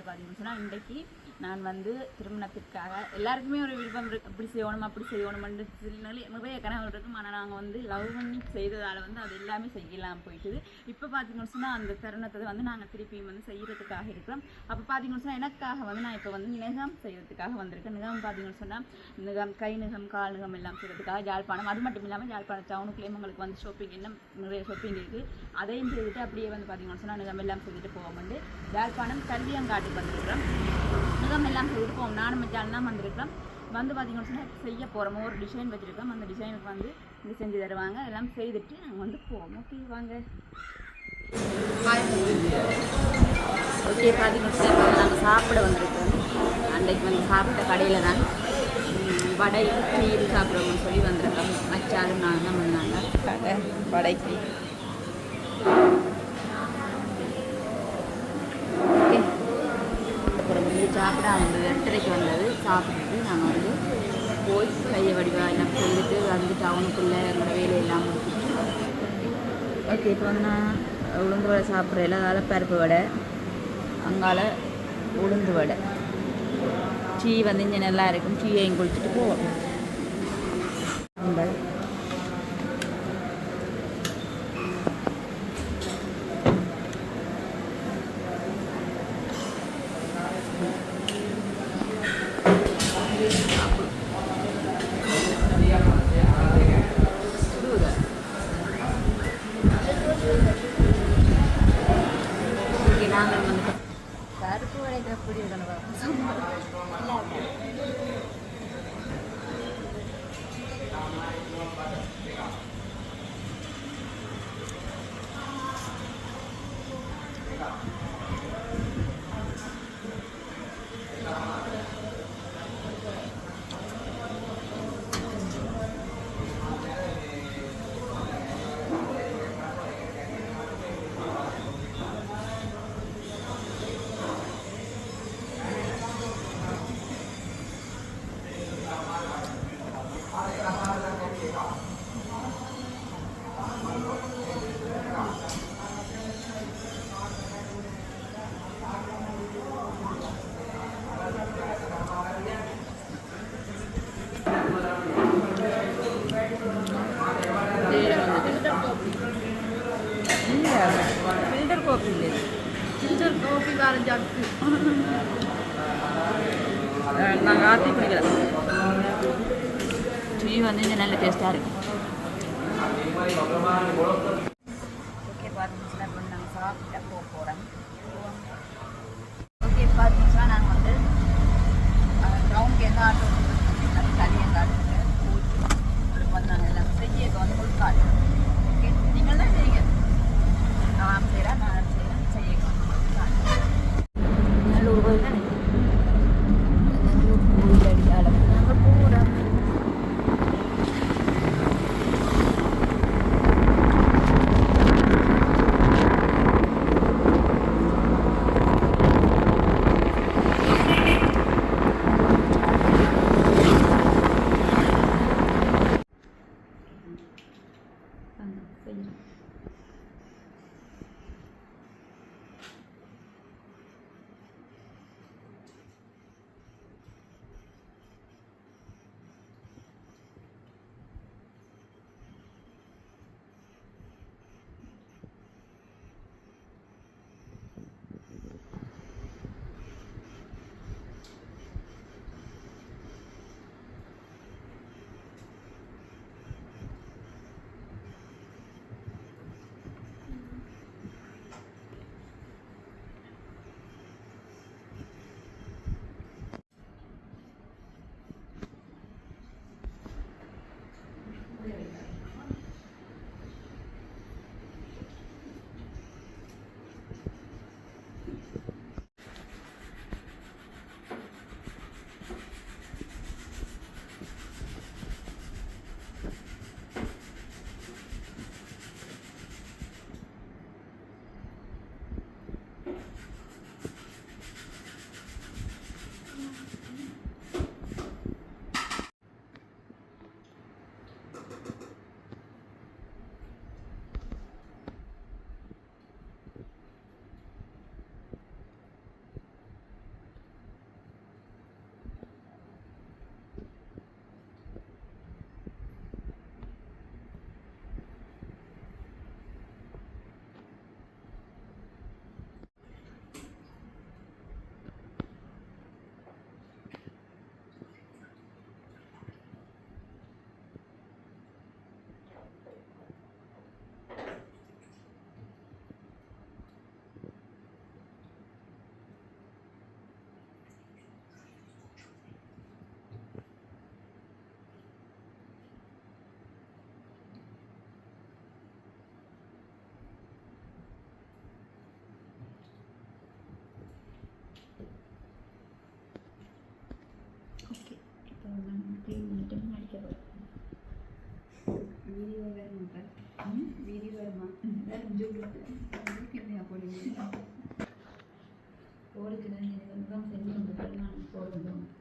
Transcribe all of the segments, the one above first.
அதை பார்த்தீங்கன்னு சொன்னால் இன்றைக்கு நான் வந்து திருமணத்திற்காக எல்லாருக்குமே ஒரு விருப்பம் இருக்கு. அப்படி செய்யணும் அப்படி செய்யணும்னு சொல்லி நிறைய கனவு இருக்கும் ஆனால் நாங்கள் வந்து லவ் பண்ணி செய்ததால் வந்து அது எல்லாமே செய்யலாம் போயிட்டுது. இப்போ பார்த்தீங்கன்னு சொன்னால் அந்த தருணத்தை வந்து நாங்கள் திருப்பியும் வந்து செய்கிறதுக்காக இருக்கிறோம். அப்போ பார்த்தீங்கன்னு சொன்னால் எனக்காக வந்து நான் இப்போ வந்து நிகம் செய்கிறதுக்காக வந்திருக்கேன். நிகம் பார்த்தீங்கன்னு சொன்னால் நிகம் கை நிகம் கால் நிகம் எல்லாம் செய்கிறதுக்காக யாழ்ப்பாணம். அது மட்டும் இல்லாமல் யாழ்ப்பாணம் டவுனுக்குள்ளேயும் உங்களுக்கு வந்து ஷாப்பிங் என்ன நிறைய ஷாப்பிங் இருக்குது அதையும் செய்துட்டு அப்படியே வந்து பார்த்தீங்கன்னு சொன்னால் நிகம் எல்லாம் செய்துட்டு போவோம் வந்து யாழ்ப்பாணம் கல்வியங்காட்டுக்கு வந்திருக்கிறோம். நிகம் எல்லாம் செய்துட்டு போவோம். நானும் மச்சான் தான் வந்திருக்கிறோம். வந்து பார்த்தீங்கன்னு சொன்னால் செய்ய போகிறோம் ஒரு டிசைன் வச்சுருக்கோம். அந்த டிசைனுக்கு வந்து இது செஞ்சு தருவாங்க. எல்லாம் செய்துட்டு நாங்கள் வந்து போவோம். ஓகே வாங்க. ஓகே பார்த்தீங்கன்னா நாங்கள் சாப்பிட வந்திருக்கோம். அன்றைக்கு வந்து சாப்பிட்ட கடையில் தான் வடை நீர் சாப்பிடுவோம்னு சொல்லி வந்திருக்கோம். மச்சாலும் நாங்கள் தான் பண்ணாங்க வடைக்கு ஓகே அப்புறம் வந்து சாப்பிட வந்தது எட்டரைக்கு வந்தது. சாப்பிட்டுட்டு நாங்கள் வந்து போய் கையை வடிவா எல்லாம் சொல்லிட்டு வந்து டவுனுக்குள்ளே எங்களோட வேலையெல்லாம் முடிச்சுட்டு. ஓகே இப்போ வந்து நான் உளுந்து வடை சாப்பிட்றேன். அதால் பருப்பு வடை. அங்கால உளுந்து வடை. டீ வந்து இங்கே நல்லா இருக்கும். டீயை குளிச்சுட்டு போவோம். நான் ராத்திரி குடிக்கிறேன் டீ வந்து இங்கே நல்ல டேஸ்ட்டாக இருக்கும். ஓகே பார்த்தீங்கன்னா நாங்கள் போக போகிறோம் வீடியோ வேறு மாட்டேன் வீடியோ வேறு மாட்டேன் ஜூக்கின்னு அப்படி ஓடுக்கு நான் செஞ்சு அந்த பெருமானுக்கு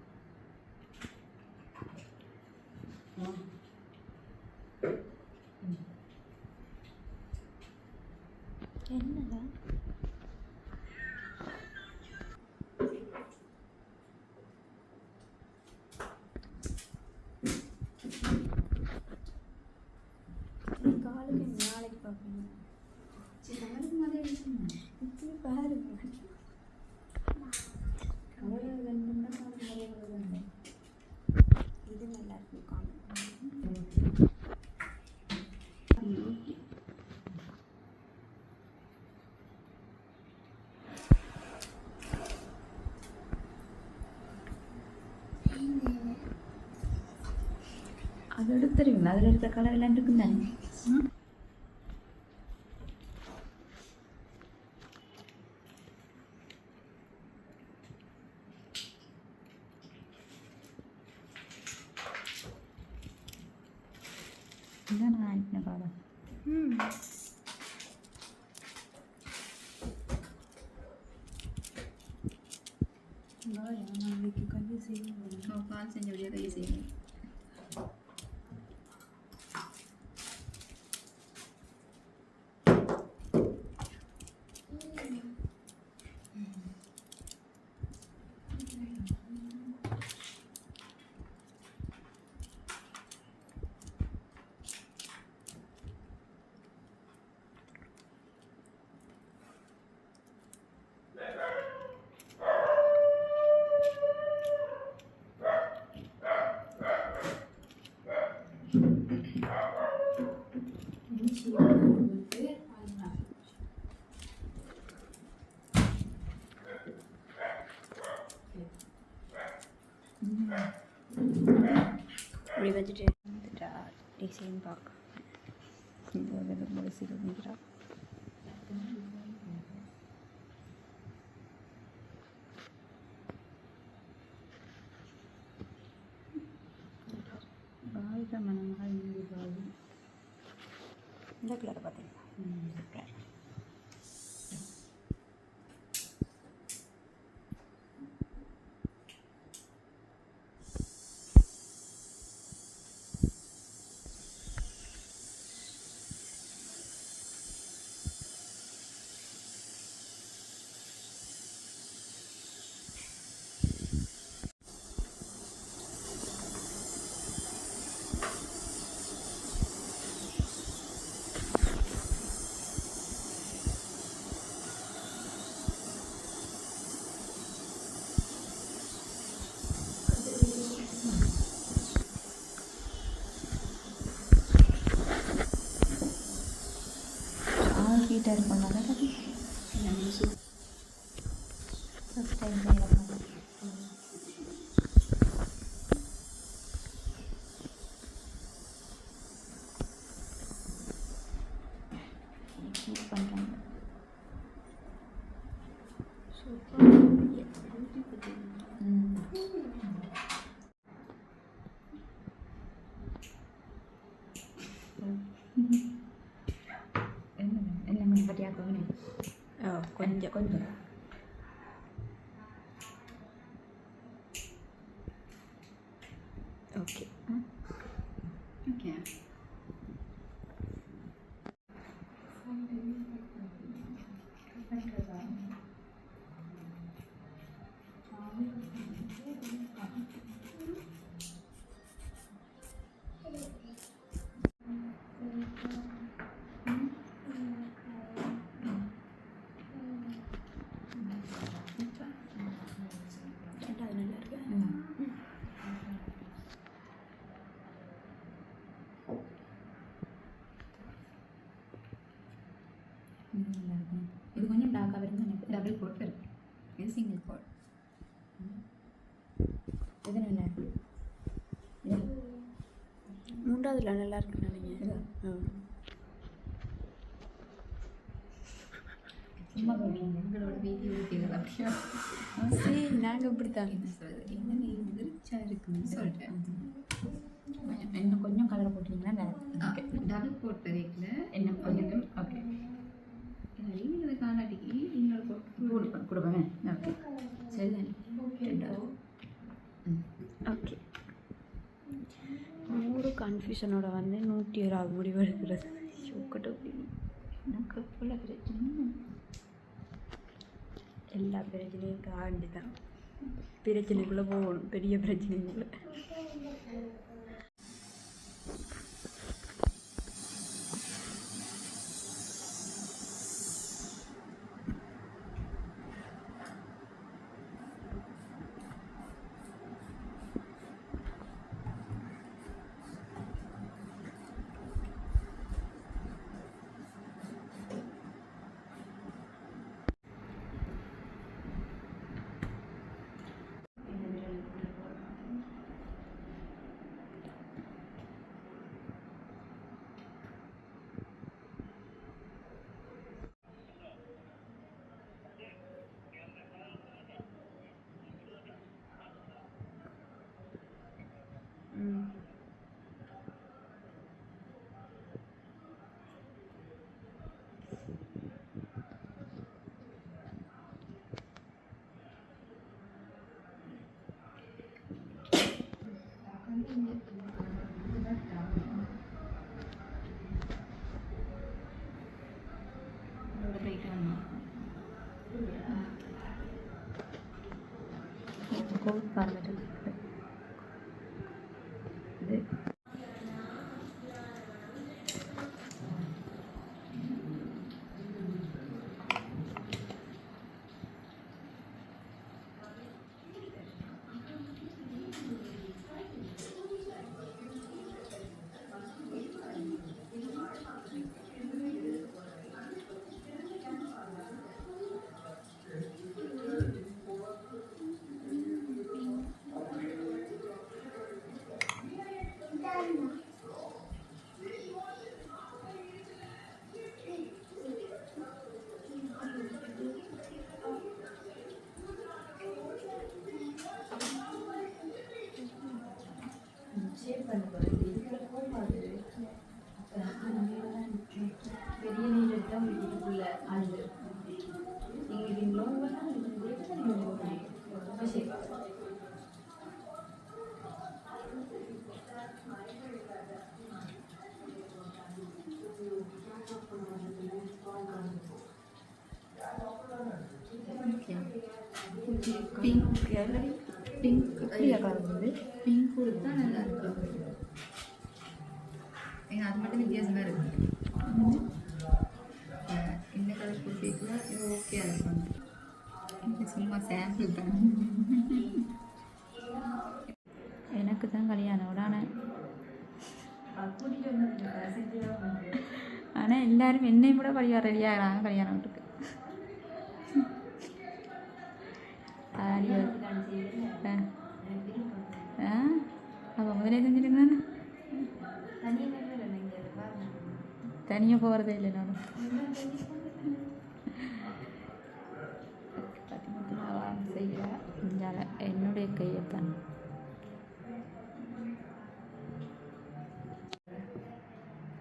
அதோட தெரியும். அதில் இருக்கிற கலர் எல்லாம் இருக்கும் தானே இதான் நான் அனுப்பின பாடம் ம் நாளைக்கு கையை செய்யணும் கால் செஞ்ச வழியாக கை செய்யணும் வந்துட்டா டிசைன் பார்க்க முடிச்சு நிற்கிறா வாழ்க மனமாக இந்த கலர் பார்த்தீங்களா చేరుకున్నారా కదా ஓ கொஞ்சம் கொஞ்சம் ஓகே ஓகே ரெண்டாவது நல்லா இருக்கு இது கொஞ்சம் டார்க்காக இருந்து எனக்கு டபுள் கோட் இருக்கு இது சிங்கிள் கோட் இது நல்லா இருக்கு இது மூன்றாவதுல நல்லா இருக்குன்னு நினைக்கிறேன். ஆ. சும்மா எங்களோட வீடியோ அப்படியே. சரி நாங்கள் இப்படி தான் என்ன உதிர்ச்சா இருக்குன்னு சொல்கிறேன் இன்னும் கொஞ்சம் கலர் போட்டிங்கன்னா டபுள் கோட் தெரியல என்ன கொஞ்சம் ஓகே இவ்வளோ கன்ஃபியூஷனோட வந்து நூற்றி ஏழாவது முடிவு எடுக்கிறது. எனக்கு உள்ள பிரச்சனையும் எல்லா பிரச்சனையும் தாண்டி தான் பிரச்சனைக்குள்ளே போகணும். பெரிய பிரச்சனைக்குள்ளே ம் கோட் பார்த்துட்டு இது பெரிய நீர் எடுத்தால் வீட்டுக்குள்ள ஆண்டு நீங்கள் இது லோன் பண்ணால் ரொம்ப சேஃப் பிங்க் பிங்க் வந்து கலந்து பிங்க் கொடுத்தா நல்லா இருக்கும் ஏங்க அது மட்டும் வித்தியாசமாக இருக்கு. அஹ் இந்த கலர் கொடுத்தீங்களா இது ஓகே இருக்கும். இது சும்மா சாம்பிள் தான். எனக்கு தான் கல்யாணம் உடான ஆனால் எல்லாரும் என்னை விட பழியா ரெடியாகிறாங்க கல்யாணம் இருக்கு ஆடியோ அப்போ முதலே செஞ்சுருக்கேன் தனியாக போகிறதே இல்லை நானும் செய்யல இஞ்சால என்னுடைய கையைத்தான்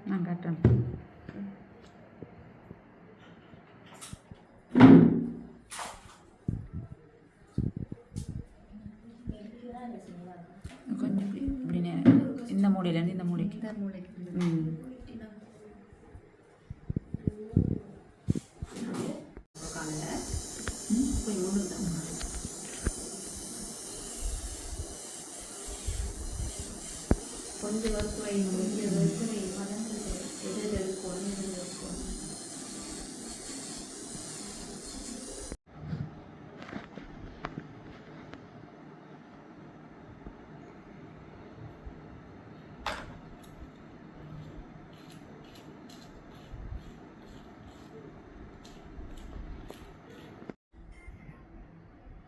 நான் காட்டுறேன் கொஞ்சம் இப்படி இப்படி நேரம் இந்த மூடியிலேருந்து இந்த மூடிக்கு இந்த மூளைக்கு ம் காலையில் கொஞ்சம் ஒன்று தான் கொஞ்சம் ஒர்க் வைக்கணும் கொஞ்சம் ஒர்க் வைக்கணும் எது எது இருக்கணும் எது எது இருக்கணும்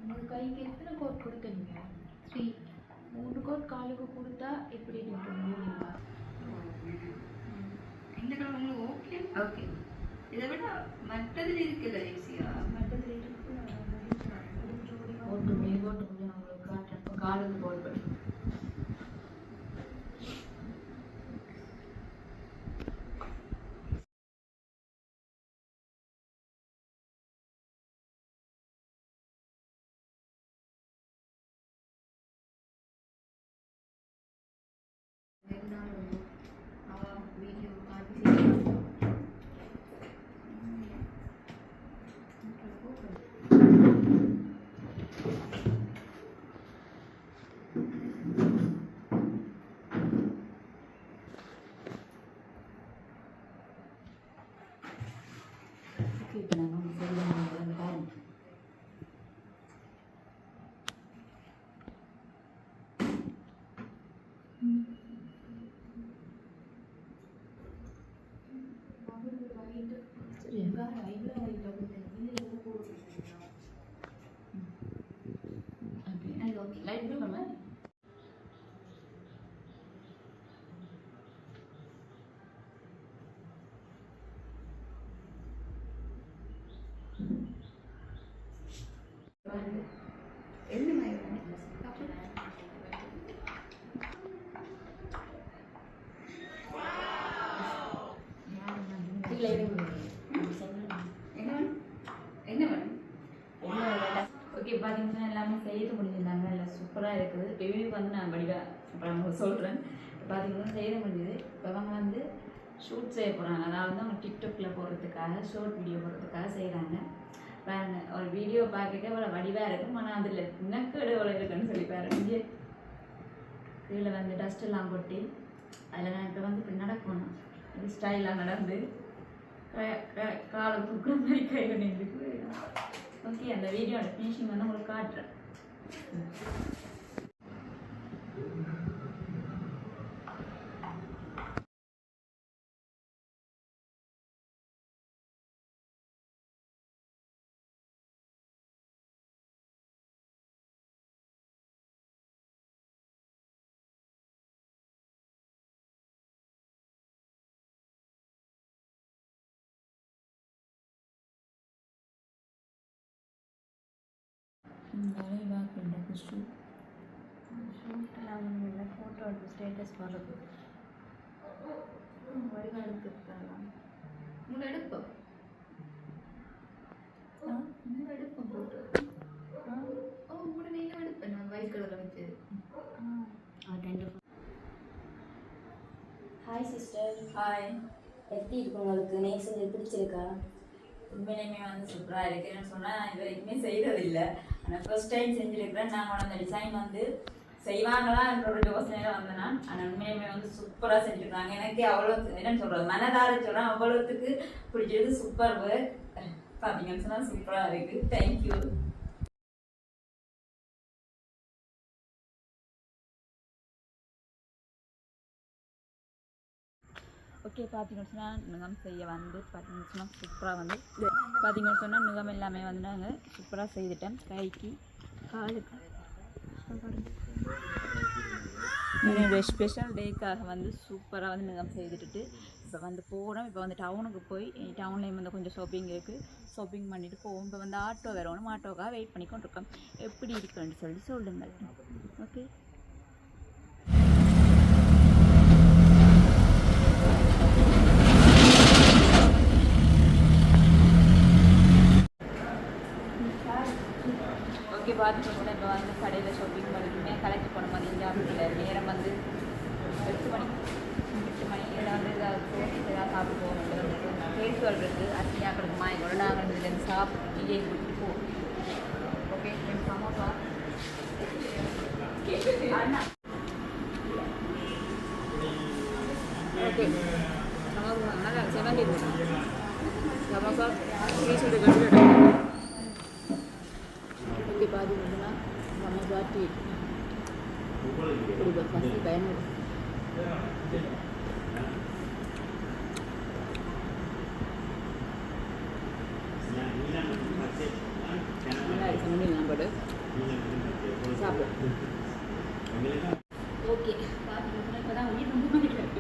உங்கள் கைக்கு எத்தனை கோட் கொடுத்தீங்க த்ரீ மூணு கோட் காலுக்கு கொடுத்தா எப்படி நிற்க முடியுமா இந்த கலர் உங்களுக்கு ஓகே இதை விட மற்றதில் இருக்குல்ல ஈஸியாக மட்டத்தில் இருக்கு ஓட்டு முடியும் ஓட்டு காட்டுறேன் காலுக்கு போல் பண்ணி வீடியோ காட்டி இப்போ நாங்கள் செய்யணும் பாருங்க சரி ரைட்டில் ரைட்டில் கொடுத்தேன் இல்லை எதுவும் போட்டு ஓகே ஓகே லைட் ப்ளூ நம்ம என்ன ஓகே பார்த்தீங்கன்னா எல்லாமே செய்து முடிஞ்சிருந்தாங்க. இல்லை சூப்பராக இருக்குது. ரிவ்யூக்கு வந்து நான் வடிவாக அப்புறம் உங்களுக்கு சொல்கிறேன் பார்த்தீங்கன்னா செய்து முடிஞ்சுது. இப்போ அவங்க வந்து ஷூட் செய்ய போகிறாங்க அதாவது அவங்க டிக்டாக்ல போடுறதுக்காக ஷார்ட் வீடியோ போடுறதுக்காக செய்கிறாங்க ஒரு வீடியோ பார்க்க இவ்வளோ வடிவாக இருக்கும். ஆனால் அதில் நக்கடு எவ்வளோ இருக்குன்னு சொல்லி பாருங்க. கீழே வந்து டஸ்ட் எல்லாம் கொட்டி அதில் நான் இப்போ வந்து இப்படி நடக்கணும். இது ஸ்டைலாக நடந்து க- காலை தூக்குற மாதிரி கை பண்ணிட்டு ஓகே அந்த வீடியோட ஃபினிஷிங் வந்து உங்களுக்கு காட்டுறேன். ஷூட்டெல்லாம் ஒன்றும் இல்லை. ஃபோட்டோ எடுத்து ஸ்டேட்டஸ் போடுறது வடிவம் எடுத்துருக்கலாம் உங்களை எடுப்போம் ஆ? உங்களை எடுப்போம் ஃபோட்டோ ஆ? ஓ உங்களை நீங்கள் எடுப்பேன் நான் வயசு கலரில் வச்சு. ஹாய் சிஸ்டர் ஹாய் எப்படி இருக்கு உங்களுக்கு? நெய் பிடிச்சிருக்கா? உண்மையிலுமே வந்து சூப்பராக இருக்கு. என்ன சொன்னால் இது வரைக்குமே செய்கிறதில்ல ஆனால் ஃபர்ஸ்ட் டைம் செஞ்சுருக்கிறேன் நான் அந்த டிசைன் வந்து செய்வாங்களா என்ற ஒரு யோசனையில வந்தேன் நான். ஆனால் உண்மையுமே வந்து சூப்பராக செஞ்சுருக்காங்க. எனக்கு அவ்வளோ என்னன்னு சொல்கிறது மனதார சொல்கிறேன் அவ்வளோத்துக்கு பிடிச்சது சூப்பர் ஒர்க் பார்த்தீங்கன்னு சொன்னால் சூப்பராக இருக்குது தேங்க்யூ ஓகே பார்த்தீங்கன்னு சொன்னால் நுகம் செய்ய வந்து பார்த்தீங்கன்னு சொன்னால் சூப்பராக வந்து பார்த்தீங்கன்னு சொன்னால் நுகம் எல்லாமே வந்து நாங்கள் சூப்பராக செய்துட்டேன். கைக்கு காலுக்கு. என்னுடைய ஸ்பெஷல் டேக்காக வந்து சூப்பராக வந்து நுகம் செய்துட்டு இப்போ வந்து போகிறோம் இப்போ வந்து டவுனுக்கு போய் டவுன்லேயும் வந்து கொஞ்சம் ஷாப்பிங் இருக்குது ஷாப்பிங் பண்ணிவிட்டு போவோம். இப்போ வந்து ஆட்டோ வரணும் ஆட்டோக்காக வெயிட் பண்ணி கொண்டிருக்கோம் எப்படி இருக்குன்னு சொல்லி சொல்லுங்கள். ஓகே பார்த்துட்டு கூட இப்போ வந்து கடையில் ஷாப்பிங் பண்ணிட்டுமே கலெக்ட் பண்ண மாதிரி சாப்பிடல நேரம் வந்து எட்டு மணி எட்டு மணி இதில் வந்து ஏதாவது தோசை ஏதாவது சாப்பிட்டு போகணும் ஃபேஸ் இருக்குது அரிசியாக கிடக்குமா எங்களோட நாங்கள் இதுலேருந்து சாப்பிட்டு டீயை குடிச்சிட்டு போவோம் ஓகே ரெண்டு சமோசா அண்ணா ஓகே சமோசா நல்லா செவன்டி சமோசா பீஸ் எடுத்து ஓகே பாதி மட்டும்னா நம்ம பாட்டி இப்படி பசி பயணம் நல்லா இருக்கு சமையல் நான் போடு சாப்பிடு ஓகே. இப்போ தான் வீடு வந்து மணிக்கிறேன்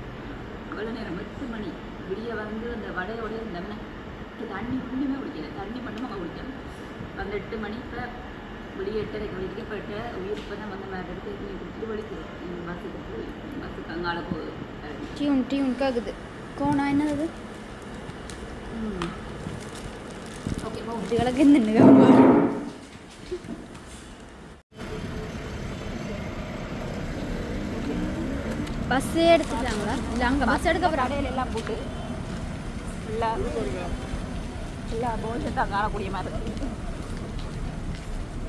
எவ்வளோ நேரம் எட்டு மணி. விடிய வந்து அந்த வடையோட இருந்தவன தண்ணி ஒன்றுமே குடிக்கல. தண்ணி மட்டும் நம்ம குடிக்கணும் அந்த எட்டு மணி இப்போ எட்டரைக்கு உயிர் இப்போ தான் வந்து எடுத்து தண்ணி குடிச்சிட்டு வலிக்குது பஸ்ஸுக்கு போய் பஸ்ஸுக்கு அங்கால போகுது டியூன் டியூன் கேக்குது. கோணா என்னது? ஓகே போ இது கிழக்கு பஸ்ஸே எடுத்துட்டாங்களா இல்லை அங்கே பஸ் எடுக்க போகிறாங்க கடையில எல்லாம் போட்டு ஃபுல்லாக ஃபுல்லாக போல்ஸ் தான் காணக்கூடிய மாதிரி இருக்கு.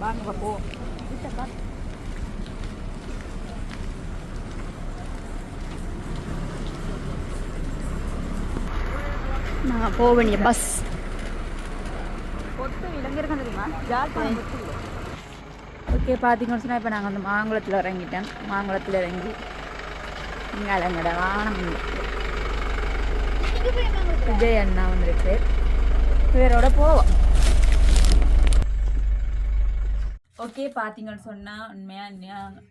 வாங்க போ. நான் போக வேண்டிய பஸ் ஓகே பார்த்தீங்கன்னு சொன்னால் இப்போ நாங்கள் வந்து மாங்குளத்தில் இறங்கிட்டோம். மாங்குளத்தில் இறங்கி இங்கே விஜய் அண்ணா வந்துருக்கு. இவரோட போவோம். ஓகே பார்த்தீங்கன்னு சொன்னால் உண்மையாக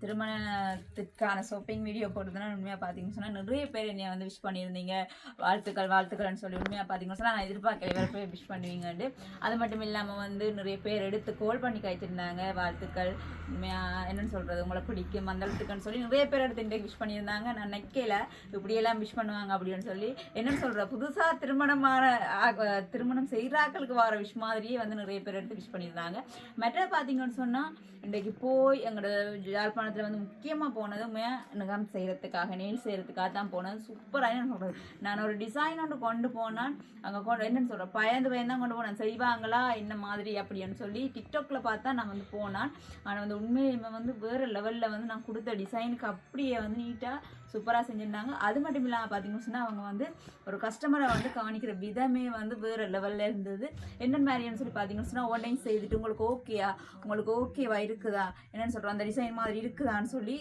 திருமணத்துக்கான ஷாப்பிங் வீடியோ போட்டதுன்னா உண்மையாக பார்த்தீங்கன்னு சொன்னால் நிறைய பேர் என்னை வந்து விஷ் பண்ணியிருந்தீங்க. வாழ்த்துக்கள் வாழ்த்துக்கள்னு சொல்லி உண்மையாக பார்த்தீங்கன்னு சொன்னால் நான் எதிர்பார்க்கல வேறு போய் விஷ் பண்ணுவீங்கன்ட்டு. அது மட்டும் இல்லாமல் வந்து நிறைய பேர் எடுத்து கால் பண்ணி கைத்திருந்தாங்க வாழ்த்துக்கள் உண்மையாக என்னென்னு சொல்கிறது உங்களை பிடிக்கும் மந்தளத்துக்குன்னு சொல்லி நிறைய பேர் எடுத்து இன்றைக்கு விஷ் பண்ணியிருந்தாங்க. நான் நினைக்கல இப்படியெல்லாம் விஷ் பண்ணுவாங்க அப்படின்னு சொல்லி. என்னென்னு சொல்கிற புதுசாக திருமணமான ஆ- திருமணம் செய்கிறாக்களுக்கு வர விஷ் மாதிரியே வந்து நிறைய பேர் எடுத்து விஷ் பண்ணியிருந்தாங்க. மற்ற பார்த்தீங்கன்னு சொன்னால் இன்றைக்கு போய் எங்களோட யாழ்ப்பாணத்தில் வந்து முக்கியமாக போனதுமே நகம் செய்கிறதுக்காக நெயில் செய்கிறதுக்காக தான் போனது. சூப்பராக என்ன சொல்கிறது நான் ஒரு டிசைன் ஒன்று கொண்டு போனான் அங்கே கொண்டு என்னன்னு சொல்கிறேன் பயந்து பயந்து தான் கொண்டு போனேன். செய்வாங்களா? என்ன மாதிரி? அப்படின்னு சொல்லி டிக்டாக்ல பார்த்தா நான் வந்து போனான் ஆனால் வந்து உண்மையிலுமே வந்து வேறு லெவலில் வந்து நான் கொடுத்த டிசைனுக்கு அப்படியே வந்து நீட்டாக சூப்பராக செஞ்சுருந்தாங்க. அது மட்டும் இல்லாமல் பார்த்தீங்கன்னு சொன்னால் அவங்க வந்து ஒரு கஸ்டமரை வந்து கவனிக்கிற விதமே வந்து வேறு லெவலில் இருந்தது. என்ன மாதிரின்னு சொல்லி பார்த்தீங்கன்னு சொன்னால் உடனே செய்துட்டு உங்களுக்கு ஓகேயா உங்களுக்கு ஓகேவா இருக்குதா? என்னென்னு சொல்கிறோம் அந்த டிசைன் மாதிரி இருக்குதான்னு சொல்லி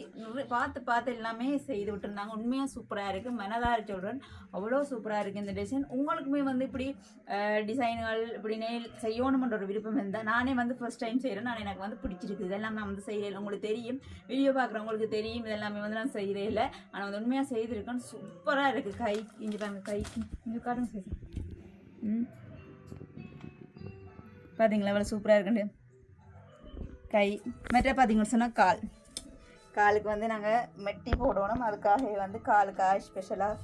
பார்த்து பார்த்து எல்லாமே செய்து விட்டுருந்தாங்க. உண்மையாக சூப்பராக இருக்குது மனதார சொல்கிறேன் அவ்வளோ சூப்பராக இருக்குது இந்த டிசைன் உங்களுக்குமே வந்து இப்படி டிசைன்கள் இப்படி நெயில் செய்யணுமென்ற ஒரு விருப்பம் இருந்தால் நானே வந்து ஃபர்ஸ்ட் டைம் செய்கிறேன் நான் எனக்கு வந்து பிடிச்சிருக்கு. இதெல்லாம் நான் வந்து செய்கிறேன் உங்களுக்கு தெரியும். வீடியோ பார்க்குறவங்களுக்கு தெரியும். இதெல்லாமே வந்து நான் செய்கிறே இல்லை. ஆனால் வந்து உண்மையாக செய்திருக்கேன் சூப்பராக இருக்குது கை இங்கே தாங்க கைக்கு இங்கே காட்டுங்க சார் ம். பார்த்தீங்களா எவ்வளோ சூப்பராக இருக்குண்டு கை. மற்ற பார்த்தீங்கன்னு சொன்னால் கால். காலுக்கு வந்து நாங்கள் மெட்டி போடணும். அதுக்காக வந்து காலுக்காக ஸ்பெஷலாக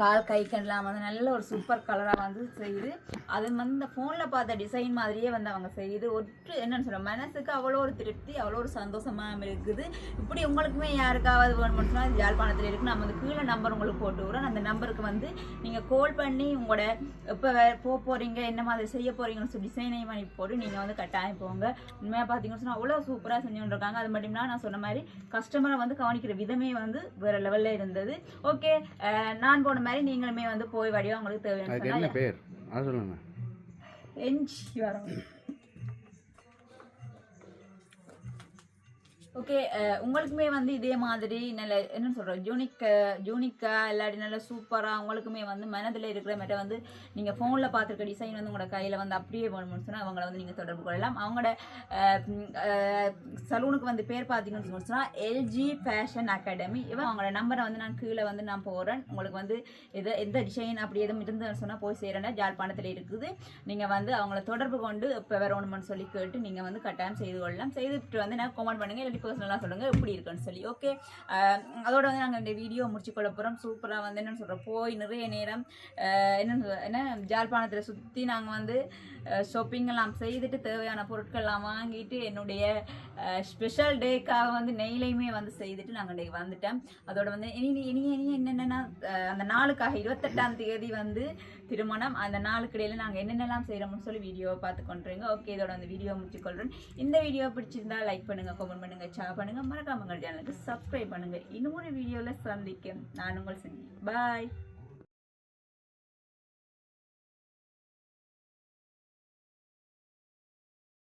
கால் கை கண்ணெலாம் வந்து நல்ல ஒரு சூப்பர் கலராக வந்து செய்து அது வந்து இந்த ஃபோனில் பார்த்த டிசைன் மாதிரியே வந்து அவங்க செய்யுது. ஒற்று என்னென்னு சொல்ல மனசுக்கு அவ்வளோ ஒரு திருப்தி அவ்வளோ ஒரு சந்தோஷமாக இருக்குது. இப்படி உங்களுக்குமே யாருக்காவது வேணும்னு சொன்னால் யாழ்ப்பாணத்தில் இருக்குது நம்ம வந்து கீழே நம்பர் உங்களுக்கு போட்டு விடுறோம். அந்த நம்பருக்கு வந்து நீங்கள் கால் பண்ணி உங்களோட எப்போ போக போகிறீங்க என்ன மாதிரி செய்ய போகிறீங்கன்னு சொல்லி டிசைனையும் பண்ணி போட்டு நீங்கள் வந்து கட்டாயம் போங்க. உண்மையாக பார்த்தீங்கன்னு சொன்னால் அவ்வளோ சூப்பராக செஞ்சு இருக்காங்க அது மட்டும் நான் சொன்ன மாதிரி கஸ்டமரை வந்து கவனிக்கிற விதமே வந்து வேறு லெவலில் இருந்தது. ஓகே நான் போன மாதிரி நீங்களுமே வந்து போய் வடிவா உங்களுக்கு அதுக்கு என்ன தேவையான பேர்? சொல்லுங்க. எஞ்சி வரோம். ஓகே uh, உங்களுக்குமே வந்து இதே மாதிரி நல்ல என்ன சொல்கிறோம் யூனிக் யூனிக்கா இல்லாட்டி நல்ல சூப்பராக உங்களுக்குமே வந்து மனதில் இருக்கிற மாதிரி வந்து நீங்கள் ஃபோனில் பார்த்துருக்க டிசைன் வந்து உங்களோட கையில் வந்து அப்படியே வேணும்னு சொன்னால் அவங்கள வந்து நீங்கள் தொடர்பு கொள்ளலாம். அவங்களோட uh, uh, சலூனுக்கு வந்து பேர் பார்த்தீங்கன்னு சொன்னால் எல்ஜி ஃபேஷன் அகாடமி இவன் அவங்களோட நம்பரை வந்து நான் கீழே வந்து நான் போகிறேன் உங்களுக்கு வந்து எது எந்த டிசைன் அப்படி எதுவும் இருந்ததுன்னு சொன்னால் போய் சேரேன்னா ஜாழ்ப்பாணத்தில் இருக்குது. நீங்கள் வந்து அவங்கள தொடர்பு கொண்டு இப்போ வரணும்னு சொல்லி கேட்டு நீங்கள் வந்து கட்டாயம் செய்து கொள்ளலாம். செய்துட்டு வந்து நான் கமெண்ட் பண்ணுங்கள் இல்லாட்டி பர்சனலாக சொல்லுங்கள் எப்படி இருக்குன்னு சொல்லி ஓகே அதோட வந்து நாங்கள் இந்த வீடியோ முடிச்சு கொள்ள போகிறோம் சூப்பராக வந்து என்னென்னு சொல்கிறோம் போய் நிறைய நேரம் என்னென்னு என்ன ஜாழ்ப்பாணத்தில் சுற்றி நாங்கள் வந்து ஷாப்பிங் எல்லாம் செய்துட்டு தேவையான பொருட்கள்லாம் வாங்கிட்டு என்னுடைய ஸ்பெஷல் டேக்காக வந்து நெய்லையுமே வந்து செய்துட்டு நாங்கள் இன்றைக்கு வந்துட்டோம். அதோட வந்து இனி இனி இனி என்னென்னா அந்த நாளுக்காக இருபத்தெட்டாம் தேதி வந்து திருமணம் அந்த நாளுக்கு இடையில நாங்கள் என்னென்னலாம் செய்கிறோம்னு சொல்லி வீடியோவை பார்த்து கொண்டுறீங்க ஓகே இதோட அந்த வீடியோ முடிச்சுக்கொள்கிறேன் இந்த வீடியோ பிடிச்சிருந்தா லைக் பண்ணுங்கள் கமெண்ட் பண்ணுங்கள் ஷேர் பண்ணுங்கள் மறக்காம சேனலுக்கு சப்ஸ்கிரைப் பண்ணுங்கள் இன்னொரு வீடியோவில் சந்திக்க நான் உங்கள் செஞ்சு பாய்